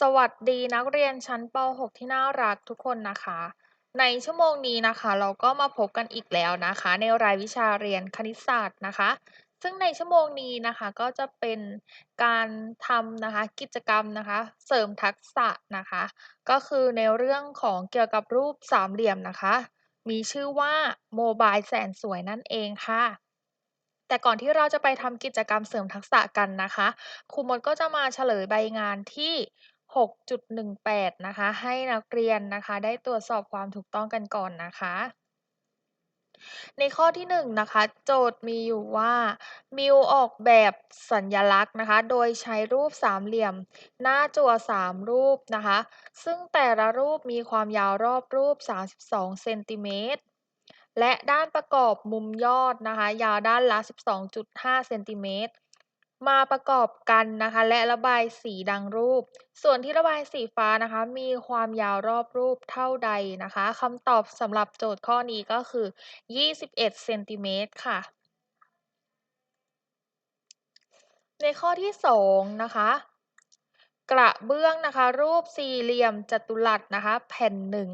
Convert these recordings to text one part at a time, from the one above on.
สวัสดีนักเรียนชั้นป .6 ที่น่ารักทุกคนนะคะ ในชั่วโมงนี้นะคะ เราก็มาพบกันอีกแล้วนะคะ ในรายวิชาเรียนคณิตศาสตร์นะคะ ซึ่งในชั่วโมงนี้นะคะก็จะเป็นการทำนะคะกิจกรรมนะคะ เสริมทักษะนะคะ ก็คือในเรื่องของเกี่ยวกับรูปสามเหลี่ยมนะคะ มีชื่อว่าโมบายแสนสวยนั่นเองค่ะแต่ก่อนที่เราจะไปทำกิจกรรมเสริมทักษะกันนะคะครูมดก็จะมาเฉลยใบงานที่ 6.18 นะคะ ให้นักเรียนนะคะ ได้ตรวจสอบความถูกต้องกันก่อนนะคะ ในข้อที่1นนะคะ โจทย์มีอยู่ว่า มิวออกแบบสัญลักษณ์นะคะ โดยใช้รูปสามเหลี่ยม หน้าจั่ว3 รูปนะคะ ซึ่งแต่ละรูปมีความยาวรอบรูป 32 เซนติเมตรและด้านประกอบมุมยอดนะคะ ยาวด้านละ 12.5 เซนติเมตร มาประกอบกันนะคะ และระบายสีดังรูป ส่วนที่ระบายสีฟ้านะคะ มีความยาวรอบรูปเท่าใดนะคะคำตอบสำหรับโจทย์ข้อนี้ก็คือ 21เซนติเมตรค่ะ ในข้อที่ 2 นะคะกระเบื้องนะคะ รูปสี่เหลี่ยมจัตุรัสนะคะ แผ่นหนึ่ง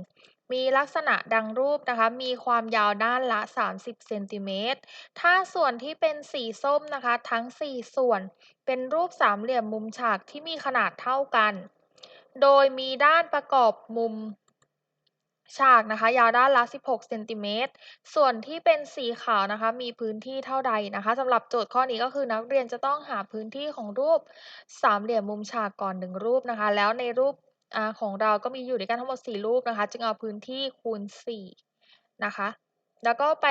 มีลักษณะดังรูปนะคะ มีความยาวด้านละ 30เซนติเมตร ถ้าส่วนที่เป็นสีส้มนะคะ ทั้ง 4 ส่วน เป็นรูปสามเหลี่ยมมุมฉากที่มีขนาดเท่ากัน โดยมีด้านประกอบมุมฉากนะคะ ยาวด้านละ 16เซนติเมตร ส่วนที่เป็นสีขาวนะคะ มีพื้นที่เท่าใดนะคะสำหรับโจทย์ข้อนี้ก็คือนักเรียนจะต้องหาพื้นที่ของรูปสามเหลี่ยมมุมฉากก่อนหนึ่งรูปนะคะ แล้วในรูป อของเราก็มีอยู่ด้วยกันทั้งหมด 4 รูปนะคะ จึงเอาพื้นที่คูณ 4 นะคะ แล้วก็ไป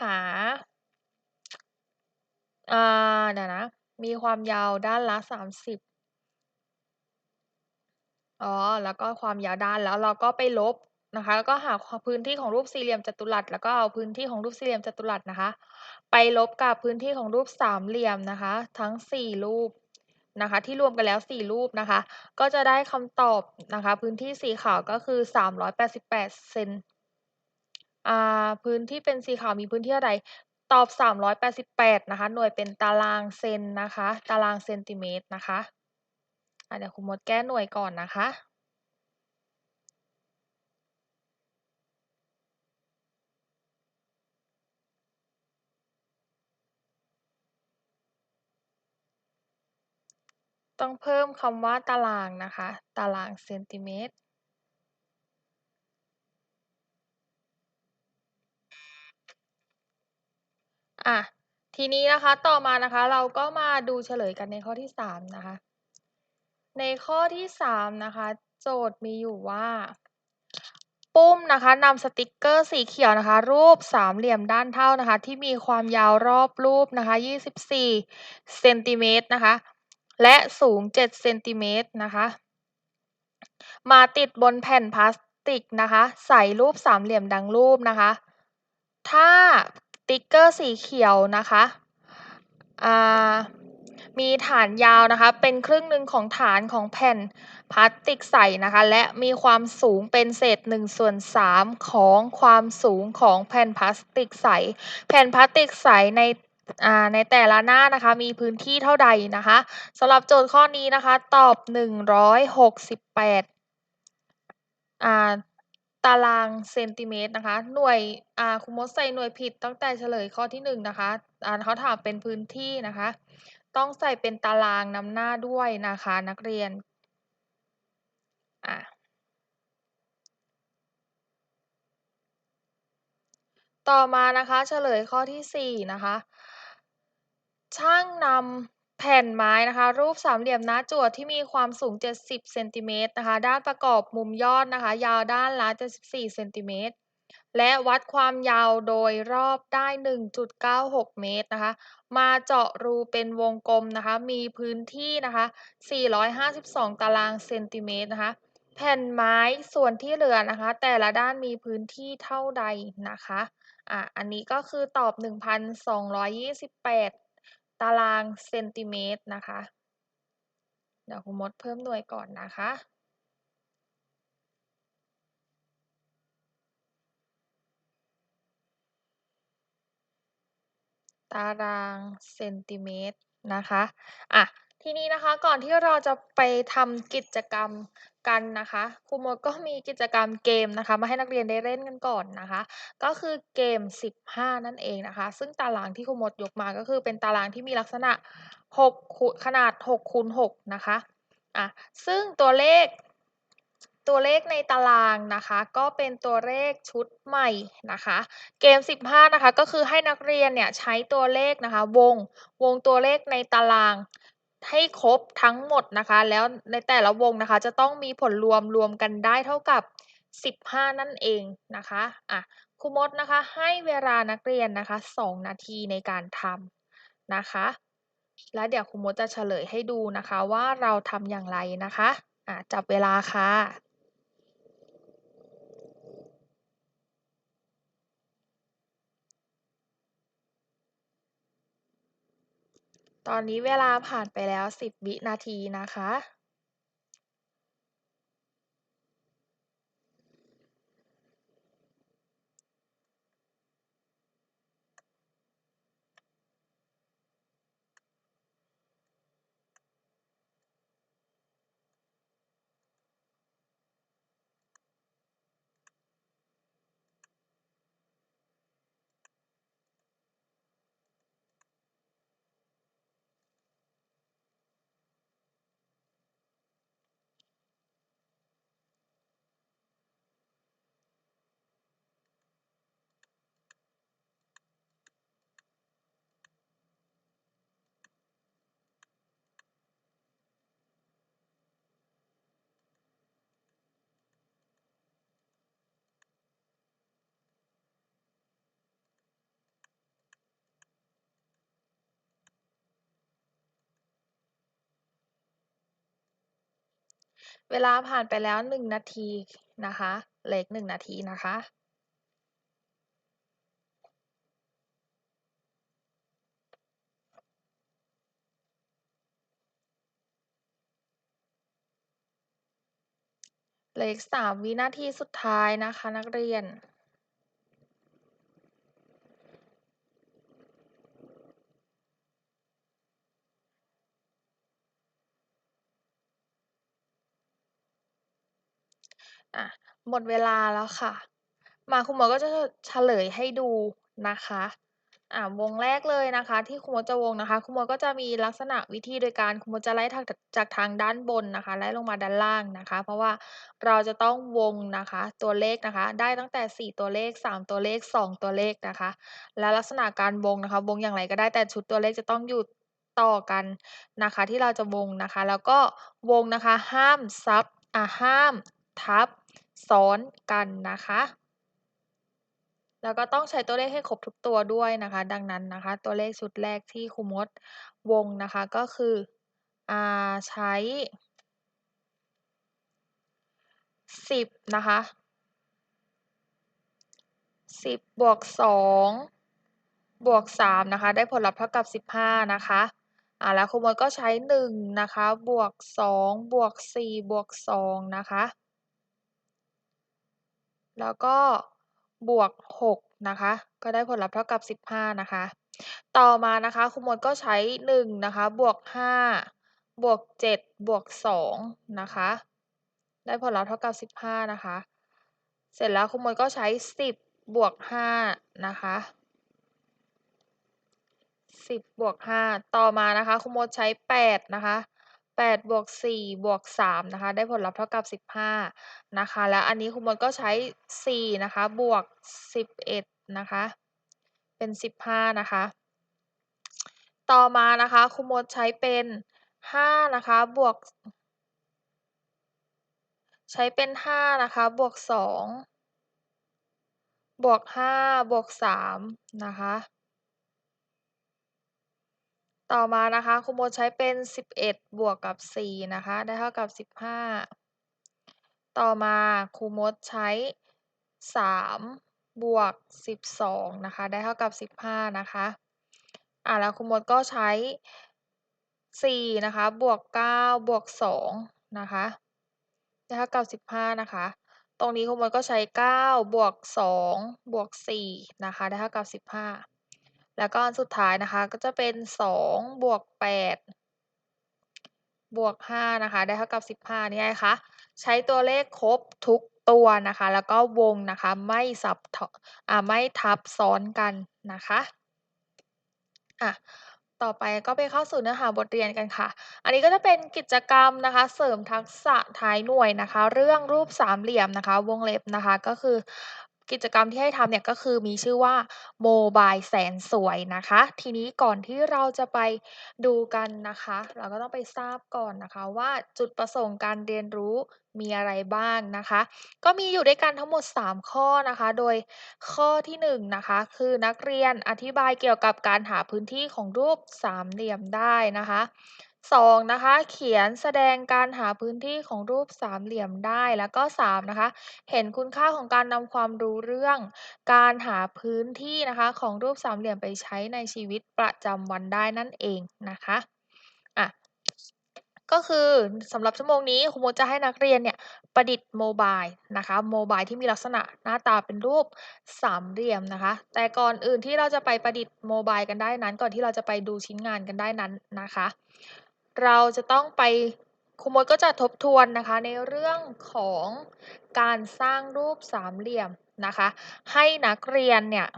หาอ่าเดี๋ยวนะ มีความยาวด้านละ 30 อ๋อ แล้วก็ความยาวด้านแล้วเราก็ไปลบนะคะ แล้วก็หาพื้นที่ของรูปสี่เหลี่ยมจัตุรัส แล้วก็เอาพื้นที่ของรูปสี่เหลี่ยมจัตุรัสนะคะ ไปลบกับพื้นที่ของรูปสามเหลี่ยมนะคะ ทั้ง 4 รูป นะคะ ที่รวมกันแล้ว 4 รูปนะคะ ก็จะได้คำตอบนะคะ พื้นที่สีขาวก็คือ 388เซนอ่าพื้นที่เป็นสีขาวมีพื้นที่เท่าไรตอบ 388 นะคะ หน่วยเป็นตารางเซนนะคะ ตารางเซนติเมตรนะคะะเดี๋ยวครูมดแก้หน่วยก่อนนะคะ ต้องเพิ่มคำว่าตารางนะคะ ตารางเซนติเมตร อะ ทีนี้นะคะต่อมานะคะเราก็มาดูเฉลยกันในข้อที่ 3 นะคะ ในข้อที่ 3 นะคะ โจทย์มีอยู่ว่า ปุ้มนะคะนำสติกเกอร์สีเขียวนะคะ รูปสามเหลี่ยมด้านเท่านะคะ ที่มีความยาวรอบรูปนะคะ 24เซนติเมตรนะคะ และสูง 7 เซนติเมตรนะคะ มาติดบนแผ่นพลาสติกนะคะ ใส่รูปสามเหลี่ยมดังรูปนะคะ ถ้าติ๊กเกอร์สีเขียวนะคะมีฐานยาวนะคะ เป็นครึ่งหนึ่งของฐานของแผ่นพลาสติกใสนะคะ และมีความสูงเป็นเศษ1ส่วน3ของความสูงของแผ่นพลาสติกใส แผ่นพลาสติกใสใน ในแต่ละหน้านะคะมีพื้นที่เท่าใดนะคะสำหรับโจทย์ข้อนี้นะคะ ตอบ 168อ่าตารางเซนติเมตรนะคะ หน่วยอ่าคุณมดใส่หน่วยผิดตั้งแต่เฉลยข้อที่หนึ่งนะคะอ่าเขาถามเป็นพื้นที่นะคะ ต้องใส่เป็นตารางนำหน้าด้วยนะคะ นักเรียนอะต่อมานะคะ เฉลยข้อที่สี่นะคะ ช่างนำแผ่นไม้นะคะ รูปสามเหลี่ยมหน้าจั่วที่มีความสูง 70เซนติเมตรนะคะ ด้านประกอบมุมยอดนะคะ ยาวด้านละ74เซนติเมตรและวัดความยาวโดยรอบได้ 1.96 เมตรนะคะ มาเจาะรูเป็นวงกลมนะคะ มีพื้นที่นะคะ 452 ตารางเซนติเมตรนะคะ แผ่นไม้ส่วนที่เหลือนะคะ แต่ละด้านมีพื้นที่เท่าใดนะคะ อะ อันนี้ก็คือตอบ 1,228 ตารางเซนติเมตรนะคะ เดี๋ยวคุณมดเพิ่มหน่วยก่อนนะคะตารางเซนติเมตรนะคะ อะ ทีนี้นะคะก่อนที่เราจะไปทำกิจกรรมกันนะคะครูมดก็มีกิจกรรมเกมนะคะ มาให้นักเรียนได้เล่นกันก่อนนะคะ ก็คือเกม 15 นั่นเองนะคะ ซึ่งตารางที่ครูมดยกมาก็คือเป็นตารางที่มีลักษณะ6คูณขนาด6คูณ6นะคะอะซึ่งตัวเลขตัวเลขในตารางนะคะ ก็เป็นตัวเลขชุดใหม่นะคะ เกม 15 นะคะ ก็คือให้นักเรียนเนี่ยใช้ตัวเลขนะคะ วงวงตัวเลขในตาราง ให้ครบทั้งหมดนะคะ แล้วในแต่ละวงนะคะ จะต้องมีผลรวมรวมกันได้เท่ากับ 15 นั่นเองนะคะอะครูมดนะคะให้เวลานักเรียนนะคะ 2 นาทีในการทำนะคะ แล้วเดี๋ยวครูมดจะเฉลยให้ดูนะคะว่าเราทำอย่างไรนะคะอะจับเวลาค่ะ ตอนนี้เวลาผ่านไปแล้วสิบวินาทีนะคะ เวลาผ่านไปแล้วหนึ่งนาทีนะคะเลขหนึ่งนาทีนะคะเหลืออีก3วินาทีสุดท้ายนะคะนักเรียน อะหมดเวลาแล้วค่ะ มาครูหมอก็จะเฉลยให้ดูนะคะอ่าวงแรกเลยนะคะที่ครูมดจะวงนะคะครูมดก็จะมีลักษณะวิธีโดยการครูมดจะไล่าจากทางด้านบนนะคะไล่ลงมาด้านล่างนะคะ เพราะว่าเราจะต้องวงนะคะตัวเลขนะคะ ได้ตั้งแต่ 4 ตัวเลข 3 ตัวเลข 2 ตัวเลขนะคะ และลักษณะการวงนะคะ วงอย่างไรก็ได้แต่ชุดตัวเลขจะต้องอยู่ต่อกันนะคะที่เราจะวงนะคะ แล้วก็วงนะคะห้ามซับอะห้ามทับ ซ้อนกันนะคะ แล้วก็ต้องใช้ตัวเลขให้ครบทุกตัวด้วยนะคะ ดังนั้นนะคะ ตัวเลขชุดแรกที่ครูมดวงนะคะก็คืออ่าใช้ 10 นะคะ 10 บวก 2 บวก 3 นะคะ ได้ผลลัพธ์เท่ากับ 15 นะคะอ่าแล้วครูมดก็ใช้ 1 นะคะ บวก 2 บวก 4 บวก 2 นะคะ แล้วก็บวก6นะคะก็ได้ผลลัพธ์เท่ากับ 15นะคะต่อมานะคะครูมดก็ใช้1นะคะบวก5บวก7บวก2นะคะได้ผลลัพธ์เท่ากับ 15นะคะเสร็จแล้วครูมดก็ใช้ 10 บวก5นะคะ10บวก5ต่อมานะคะครูมดใช้8นะคะ 8บวก4บวก3นะคะ ได้ผลลัพธ์เท่ากับ15นะคะ แล้วอันนี้ครูมดก็ใช้4นะคะบวก11นะคะ เป็น15นะคะ ต่อมานะคะครูมดใช้เป็น5นะคะบวก ใช้เป็น5นะคะบวก2บวก5บวก3นะคะ ต่อมานะคะ ครูมดใช้เป็น 11 บวกกับ 4 นะคะ ได้เท่ากับ 15 ต่อมาครูมดใช้ 3 บวก 12 นะคะ ได้เท่ากับ 15 นะคะ อ่าแล้วครูมดก็ใช้ 4 นะคะ บวก 9 บวก 2 นะคะ ได้เท่ากับ 15 นะคะ ตรงนี้ครูมดก็ใช้ 9 บวก 2 บวก 4 นะคะ ได้เท่ากับ 15 แล้วก็อันสุดท้ายนะคะก็จะเป็น2บวก8บวก5นะคะ ได้เท่ากับ 15 นี่ไงคะ ใช้ตัวเลขครบทุกตัวนะคะ แล้วก็วงนะคะไม่ซับทออ่าไม่ทับซ้อนกันนะคะอ่าต่อไปก็ไปเข้าสู่เนื้อหาบทเรียนกันค่ะ อันนี้ก็จะเป็นกิจกรรมนะคะ เสริมทักษะท้ายหน่วยนะคะ เรื่องรูปสามเหลี่ยมนะคะ วงเล็บนะคะก็คือ กิจกรรมที่ให้ทำเนี่ยก็คือมีชื่อว่าโมบายแสนสวยนะคะ ทีนี้ก่อนที่เราจะไปดูกันนะคะ เราก็ต้องไปทราบก่อนนะคะว่าจุดประสงค์การเรียนรู้มีอะไรบ้างนะคะ ก็มีอยู่ด้วยกันทั้งหมด 3 ข้อนะคะ โดยข้อที่1นะคะคือนักเรียนอธิบายเกี่ยวกับการหาพื้นที่ของรูปสามเหลี่ยมได้นะคะ 2 นะคะ เขียนแสดงการหาพื้นที่ของรูปสามเหลี่ยมได้ แล้วก็ 3 นะคะ เห็นคุณค่าของการนำความรู้เรื่อง การหาพื้นที่นะคะของรูปสามเหลี่ยมไปใช้ในชีวิตประจำวันได้นั่นเองนะคะอ่าก็คือสำหรับชั่วโมงนี้ครูโมจะให้นักเรียนเนี่ยประดิษฐ์โมบายนะคะโมบายที่มีลักษณะหน้าตาเป็นรูปสามเหลี่ยมนะคะ แต่ก่อนอื่นที่เราจะไปประดิษฐ์โมบายกันได้นั้น ก่อนที่เราจะไปดูชิ้นงานกันได้นั้นนะคะ เราจะต้องไปครูมดก็จะทบทวนนะคะในเรื่องของการสร้างรูปสามเหลี่ยมนะคะ ให้นักเรียนเนี่ย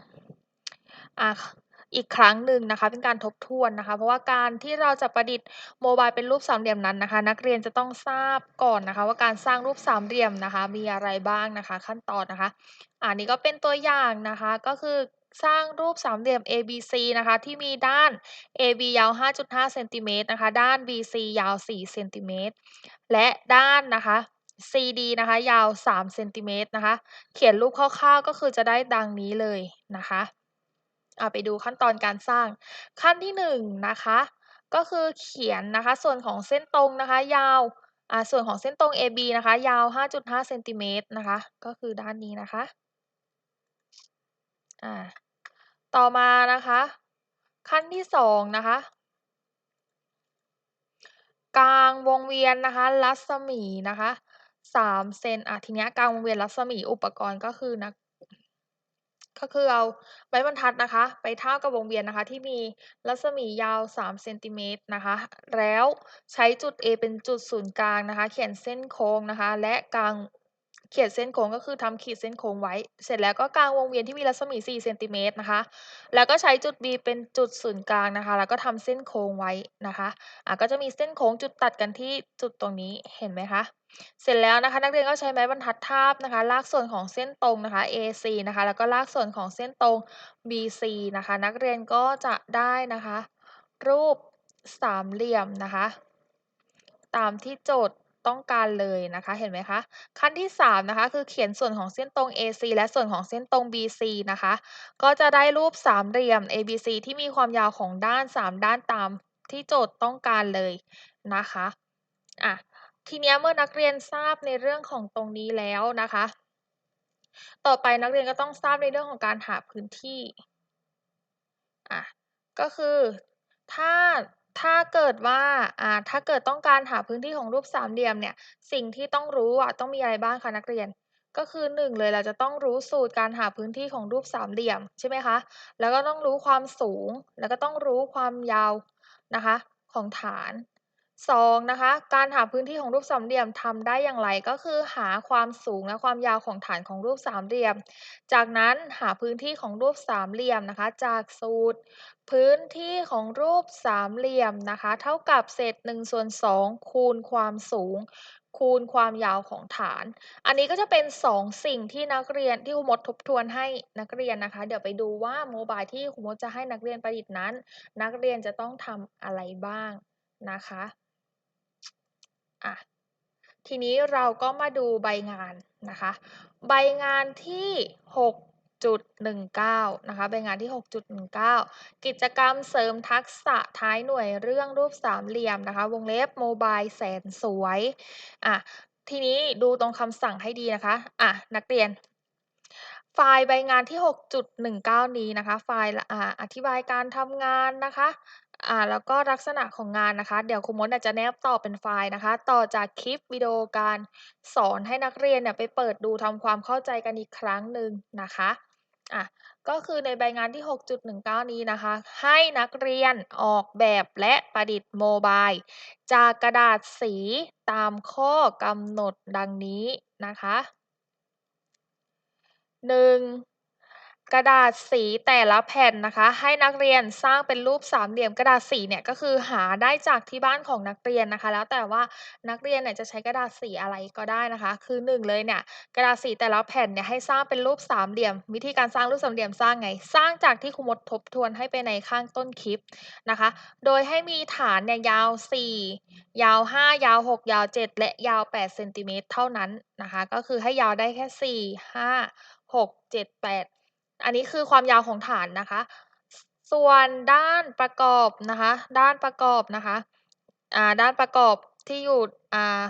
อีกครั้งหนึ่งนะคะเป็นการทบทวนนะคะ เพราะว่าการที่เราจะประดิษฐ์โมบายเป็นรูปสามเหลี่ยมนั้นนะคะ นักเรียนจะต้องทราบก่อนนะคะ ว่าการสร้างรูปสามเหลี่ยมนะคะ มีอะไรบ้างนะคะ ขั้นตอนนะคะอ่านี่ก็เป็นตัวอย่างนะคะก็คือ สร้างรูปสามเหลี่ยม ABC นะคะที่มีด้าน AB ยาว 5.5เซนติเมตรนะคะด้าน BC ยาว4เซนติเมตรและด้านนะคะ CD นะคะยาว3เซนติเมตรนะคะเขียนรูปคร่าวๆก็คือจะได้ดังนี้เลยนะคะอ่าไปดูขั้นตอนการสร้างขั้นที่1นะคะก็คือเขียนนะคะส่วนของเส้นตรงนะคะยาวส่วนของเส้นตรง AB นะคะยาว 5.5เซนติเมตรนะคะก็คือด้านนี้นะคะอ่า ต่อมานะคะ ขั้นที่2นะคะกลางวงเวียนนะคะรัศมีนะคะ3เซนอ่าทีนี้ยกางวงเวียนรัศมีอุปกรณ์ก็คือนักก็คือเอาไม้บรรทัดนะคะ ไปเทากับวงเวียนนะคะ ที่มีรัศมียาว3เซนติเมตรนะคะ แล้วใช้จุด A เป็นจุดศูนย์กลางนะคะ เขียนเส้นโค้งนะคะ และกลาง เขียนเส้นโค้งก็คือทำขีดเส้นโค้งไว้ เสร็จแล้วก็กางวงเวียนที่มีรัศมี4เซนติเมตรนะคะ แล้วก็ใช้จุด B เป็นจุดศูนย์กลางนะคะ แล้วก็ทำเส้นโค้งไว้นะคะอ่าก็จะมีเส้นโค้งจุดตัดกันที่จุดตรงนี้เห็นไหมคะ?เสร็จแล้วนะคะนักเรียนก็ใช้ไม้บรรทัดทาบนะคะ ลากส่วนของเส้นตรงนะคะ AC นะคะ แล้วก็ลากส่วนของเส้นตรง BC นะคะ นักเรียนก็จะได้นะคะ รูปสามเหลี่ยมนะคะ ตามที่โจทย์ ต้องการเลยนะคะ เห็นไหมคะ?ขั้นที่ 3 นะคะ คือเขียนส่วนของเส้นตรง AC และส่วนของเส้นตรง BC นะคะ ก็จะได้รูปสามเหลี่ยม ABC ที่มีความยาวของด้าน 3 ด้านตามที่โจทย์ต้องการเลยนะคะอ่าทีนี้เมื่อนักเรียนทราบในเรื่องของตรงนี้แล้วนะคะ ต่อไปนักเรียนก็ต้องทราบในเรื่องของการหาพื้นที่อ่าก็คือถ้า ถ้าเกิดว่า อ่า ถ้าเกิดต้องการหาพื้นที่ของรูปสามเหลี่ยมเนี่ย สิ่งที่ต้องรู้อะ ต้องมีอะไรบ้างคะนักเรียน ก็คือ 1 เลย เราจะต้องรู้สูตรการหาพื้นที่ของรูปสามเหลี่ยม ใช่ไหมคะ?แล้วก็ต้องรู้ความสูง แล้วก็ต้องรู้ความยาวนะคะ ของฐาน 2 นะคะ การหาพื้นที่ของรูปสามเหลี่ยมทำได้อย่างไรก็คือหาความสูงและความยาวของฐานของรูปสามเหลี่ยม จากนั้นหาพื้นที่ของรูปสามเหลี่ยมนะคะ จากสูตร พื้นที่ของรูปสามเหลี่ยมนะคะ เท่ากับเศษ1/2คูณความสูง คูณความยาวของฐาน อันนี้ก็จะเป็น 2 สิ่งที่นักเรียนที่ครูมดทบทวนให้นักเรียนนะคะ เดี๋ยวไปดูว่าโมบายที่ครูมดจะให้นักเรียนประดิษฐ์นั้น นักเรียนจะต้องทำอะไรบ้างนะคะ อ่าทีนี้เราก็มาดูใบงานนะคะ ใบงานที่ 6.19 นะคะ ใบงานที่ 6.19 กิจกรรมเสริมทักษะท้ายหน่วยเรื่องรูปสามเหลี่ยมนะคะ วงเล็บโมบายแสนสวย อ่าทีนี้ดูตรงคำสั่งให้ดีนะคะ อ่านักเรียน ไฟล์ใบงานที่ 6.19 นี้นะคะ ไฟล์อธิบายการทำงานนะคะ อ่า แล้วก็ลักษณะของงานนะคะ เดี๋ยวครูมดจะแนบต่อเป็นไฟล์นะคะ ต่อจากคลิปวิดีโอการสอนให้นักเรียนเนี่ยไปเปิดดูทำความเข้าใจกันอีกครั้งหนึ่งนะคะ อะ ก็คือในใบงานที่ 6.19 นี้นะคะ ให้นักเรียนออกแบบและประดิษฐ์โมบาย จากกระดาษสีตามข้อกำหนดดังนี้นะคะ 1. กระดาษสีแต่ละแผ่นนะคะ ให้นักเรียนสร้างเป็นรูปสามเหลี่ยมกระดาษสีเนี่ยก็คือหาได้จากที่บ้านของนักเรียนนะคะ แล้วแต่ว่านักเรียนเนี่ยจะใช้กระดาษสีอะไรก็ได้นะคะ คือหนึ่งเลยเนี่ยกระดาษสีแต่ละแผ่นเนี่ยให้สร้างเป็นรูปสามเหลี่ยม วิธีการสร้างรูปสามเหลี่ยมสร้างไง สร้างจากที่ครูมดทบทวนให้ไปในข้างต้นคลิปนะคะ โดยให้มีฐานเนี่ยยาว 4 ยาว 5 ยาว 6 ยาว 7 และยาว8เซนติเมตรเท่านั้นนะคะ ก็คือให้ยาวได้แค่ 4 5 6 7 8 อันนี้คือความยาวของฐานนะคะ ส่วนด้านประกอบนะคะ ด้านประกอบนะคะอ่าด้านประกอบที่อยู่อ่า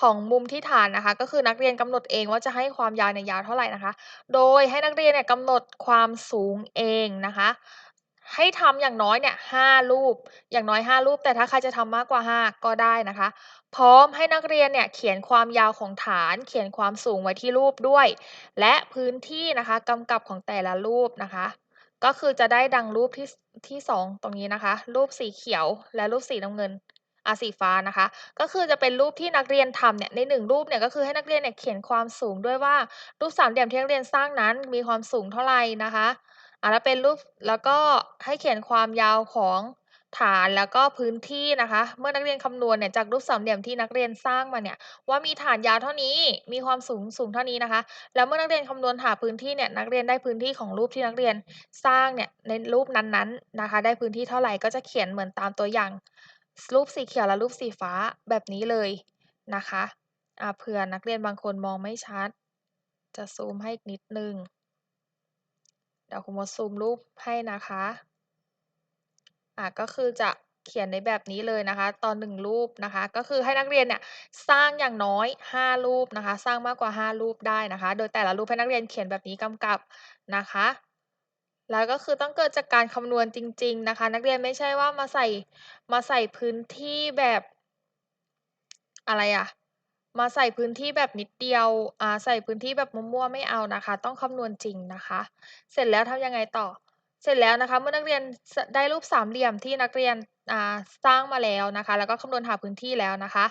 ของมุมที่ฐานนะคะ ก็คือนักเรียนกำหนดเองว่าจะให้ความยาวในยาวเท่าไหร่นะคะ โดยให้นักเรียนเนี่ยกำหนดความสูงเองนะคะ ให้ทำอย่างน้อยเนี่ย5รูป อย่างน้อย 5 รูป แต่ถ้าใครจะทำมากกว่า 5 ก็ได้นะคะ พร้อมให้นักเรียนเนี่ยเขียนความยาวของฐาน เขียนความสูงไว้ที่รูปด้วย และพื้นที่นะคะกำกับของแต่ละรูปนะคะ ก็คือจะได้ดังรูปที่ที่ 2 ตรงนี้นะคะ รูปสีเขียวและรูปสีน้ำเงินอาสีฟ้านะคะ ก็คือจะเป็นรูปที่นักเรียนทำเนี่ยใน1รูปเนี่ยก็คือให้นักเรียนเนี่ยเขียนความสูงด้วยว่ารูปสามเหลี่ยมที่นักเรียนสร้างนั้นมีความสูงเท่าไรนะคะ อ่าแล้วเป็นรูปแล้วก็ให้เขียนความยาวของฐานแล้วก็พื้นที่นะคะ เมื่อนักเรียนคำนวณเนี่ยจากรูปสามเหลี่ยมที่นักเรียนสร้างมาเนี่ยว่ามีฐานยาวเท่านี้มีความสูงสูงเท่านี้นะคะ แล้วเมื่อนักเรียนคำนวณหาพื้นที่เนี่ยนักเรียนได้พื้นที่ของรูปที่นักเรียนสร้างเนี่ยในรูปนั้นๆนะคะ ได้พื้นที่เท่าไหร่ก็จะเขียนเหมือนตามตัวอย่าง รูปสีเขียวและรูปสีฟ้าแบบนี้เลยนะคะอ่าเผื่อนักเรียนบางคนมองไม่ชัด จะซูมให้อีกนิดหนึ่ง เดี๋ยวครูมดซูมรูปให้นะคะอ่าก็คือจะเขียนในแบบนี้เลยนะคะต่อ1รูปนะคะ ก็คือให้นักเรียนเนี่ยสร้างอย่างน้อย 5 รูปนะคะ สร้างมากกว่า 5 รูปได้นะคะ โดยแต่ละรูปให้นักเรียนเขียนแบบนี้กำกับนะคะ แล้วก็คือต้องเกิดจากการคำนวณจริง ๆนะคะ นักเรียนไม่ใช่ว่ามาใส่มาใส่พื้นที่แบบอะไรอะ มาใส่พื้นที่แบบนิดเดียว อ่า ใส่พื้นที่แบบมั่วๆไม่เอานะคะ ต้องคำนวณจริงนะคะ เสร็จแล้วทำยังไงต่อ เสร็จแล้วนะคะ เมื่อนักเรียนสได้รูปสามเหลี่ยมที่นักเรียน อ่า สร้างมาแล้วนะคะ แล้วก็คำนวณหาพื้นที่แล้วนะคะ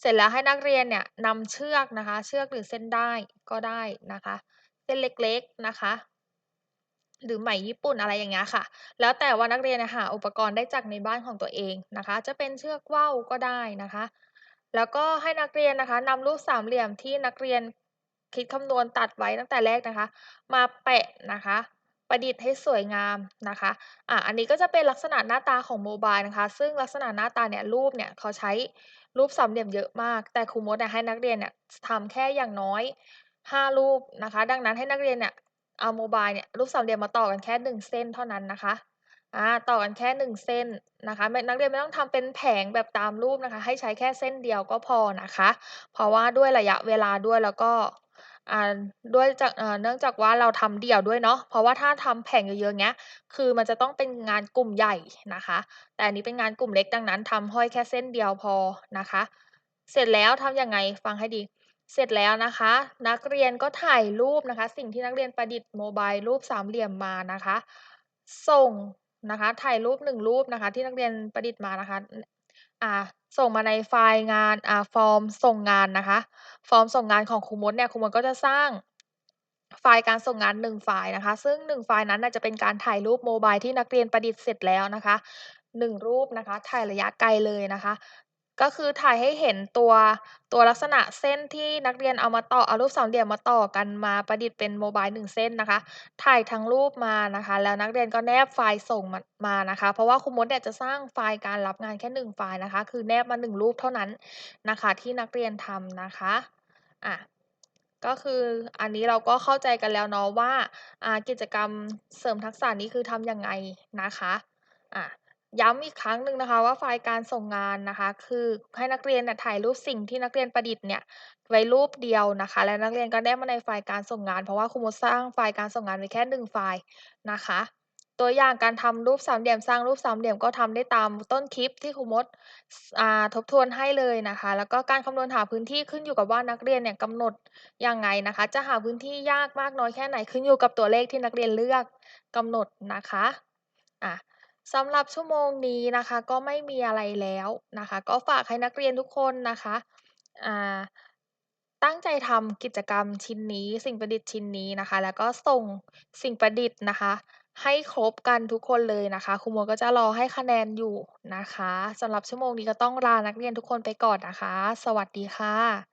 เสร็จแล้วให้นักเรียนเนี่ยนำเชือกนะคะ เชือกหรือเส้นได้ก็ได้นะคะ เส้นเล็กๆนะคะ หรือไหมญี่ปุ่นอะไรอย่างเงี้ยค่ะ แล้วแต่ว่านักเรียนน่ะหาอุปกรณ์ได้จากในบ้านของตัวเองนะคะ จะเป็นเชือกว่าวก็ได้นะคะ แล้วก็ให้นักเรียนนะคะนำรูปสามเหลี่ยมที่นักเรียนคิดคำนวณตัดไว้ตั้งแต่แรกนะคะ มาแปะนะคะ ประดิษฐ์ให้สวยงามนะคะอ่าอันนี้ก็จะเป็นลักษณะหน้าตาของโมบายนะคะ ซึ่งลักษณะหน้าตาเนี่ยรูปเนี่ยเขาใช้รูปสามเหลี่ยมเยอะมาก แต่ครูมดอะให้นักเรียนเนี่ยทำแค่อย่างน้อย 5 รูปนะคะ ดังนั้นให้นักเรียนเนี่ยเอาโมบายเนี่ยรูปสามเหลี่ยมมาต่อกันแค่ 1 เส้นเท่านั้นนะคะ อา ต่อกันแค่ 1 เส้นนะคะ ไม่ นักเรียนไม่ต้องทำเป็นแผงแบบตามรูปนะคะ ให้ใช้แค่เส้นเดียวก็พอนะคะ เพราะว่าด้วยระยะเวลาด้วย แล้วก็ อ่า ด้วยจาก เอ่อ เนื่องจากว่าเราทำเดี่ยวด้วยเนาะ เพราะว่าถ้าทำแผงเยอะ ๆ อย่างเงี้ย คือมันจะต้องเป็นงานกลุ่มใหญ่นะคะ แต่อันนี้เป็นงานกลุ่มเล็ก ดังนั้นทำห้อยแค่เส้นเดียวพอนะคะ เสร็จแล้วทำยังไง ฟังให้ดี เสร็จแล้วนะคะ นักเรียนก็ถ่ายรูปนะคะ สิ่งที่นักเรียนประดิษฐ์โมบายรูปสามเหลี่ยมมานะคะ ส่ง นะคะ ถ่ายรูปหนึ่งรูปนะคะ ที่นักเรียนประดิษฐ์มานะคะอ่าส่งมาในไฟล์งานอ่าฟอร์มส่งงานนะคะ ฟอร์มส่งงานของครูมดเนี่ยครูมดก็จะสร้างไฟล์การส่งงาน 1 ไฟล์นะคะ ซึ่ง 1 ไฟล์นั้นจะเป็นการถ่ายรูปโมบายที่นักเรียนประดิษฐ์เสร็จแล้วนะคะ 1 รูปนะคะ ถ่ายระยะไกลเลยนะคะ ก็คือถ่ายให้เห็นตัวตัวลักษณะเส้นที่นักเรียนเอามาต่อเอารูปสามเหลี่ยมมาต่อกันมาประดิษฐ์เป็นโมบาย1เส้นนะคะ ถ่ายทั้งรูปมานะคะ แล้วนักเรียนก็แนบไฟล์ส่งมมานะคะ เพราะว่าครูมดเนี่ยจะสร้างไฟล์การรับงานแค่1ไฟล์นะคะ คือแนบมา1รูปเท่านั้นนะคะ ที่นักเรียนทำนะคะอะก็คืออันนี้เราก็เข้าใจกันแล้วเนาะว่ากิจกรรมเสริมทักษะนี้คือทำยังไงนะคะอะ ย้ำอีกครั้งหนึ่งนะคะว่าไฟล์การส่งงานนะคะ คือให้นักเรียนน่ะถ่ายรูปสิ่งที่นักเรียนประดิษฐ์เนี่ยไว้รูปเดียวนะคะ และนักเรียนก็แนบมาในไฟล์การส่งงาน เพราะว่าครูมดสร้างไฟล์การส่งงานไว้แค่1ไฟล์นะคะ ตัวอย่างการทำรูปสามเหลี่ยมสร้างรูปสามเหลี่ยมก็ทำได้ตามต้นคลิปที่ครูมดทบทวนให้เลยนะคะ แล้วก็การคำนวณหาพื้นที่ขึ้นอยู่กับว่านักเรียนเนี่ยกำหนดยังไงนะคะ จะหาพื้นที่ยากมากน้อยแค่ไหนขึ้นอยู่กับตัวเลขที่นักเรียนเลือกกำหนดนะคะอะ สำหรับชั่วโมงนี้นะคะ ก็ไม่มีอะไรแล้วนะคะ ก็ฝากให้นักเรียนทุกคนนะคะอ่าตั้งใจทำกิจกรรมชิ้นนี้ สิ่งประดิษฐ์ชิ้นนี้นะคะ แล้วก็ส่งสิ่งประดิษฐ์นะคะ ให้ครบกันทุกคนเลยนะคะครูมก็จะรอให้คะแนนอยู่นะคะสำหรับชั่วโมงนี้ก็ต้องลานักเรียนทุกคนไปก่อนนะคะ สวัสดีค่ะ